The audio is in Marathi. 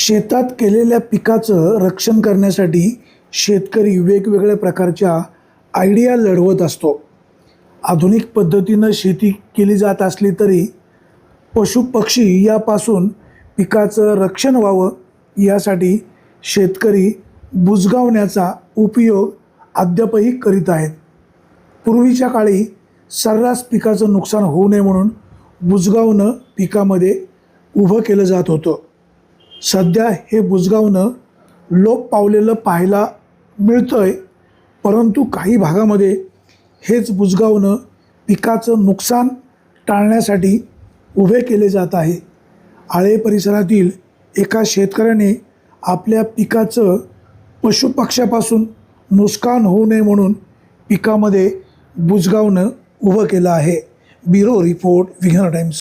शेतात केलेल्या पिकाचं रक्षण करण्यासाठी शेतकरी वेगवेगळ्या प्रकारच्या आयडिया लढवत असतो. आधुनिक पद्धतीनं शेती केली जात असली तरी पशुपक्षी यापासून पिकाचं रक्षण व्हावं यासाठी शेतकरी बुजगावण्याचा उपयोग अद्यापही करीत आहेत. पूर्वीच्या काळी सर्रास पिकाचं नुकसान होऊ नये म्हणून बुजगावणं पिकामध्ये उभं केलं जात होतं. सध्या हे बुजगावणं लोप पावलेलं पाहायला मिळतं आहे परंतु काही भागामध्ये हेच बुजगावणं पिकाचं नुकसान टाळण्यासाठी उभे केले जात आहे. आळे परिसरातील एका शेतकऱ्याने आपल्या पिकाचं पशुपक्ष्यापासून नुकसान होऊ नये म्हणून पिकामध्ये बुजगावणं उभं केलं आहे. Bureau report Vighna Times.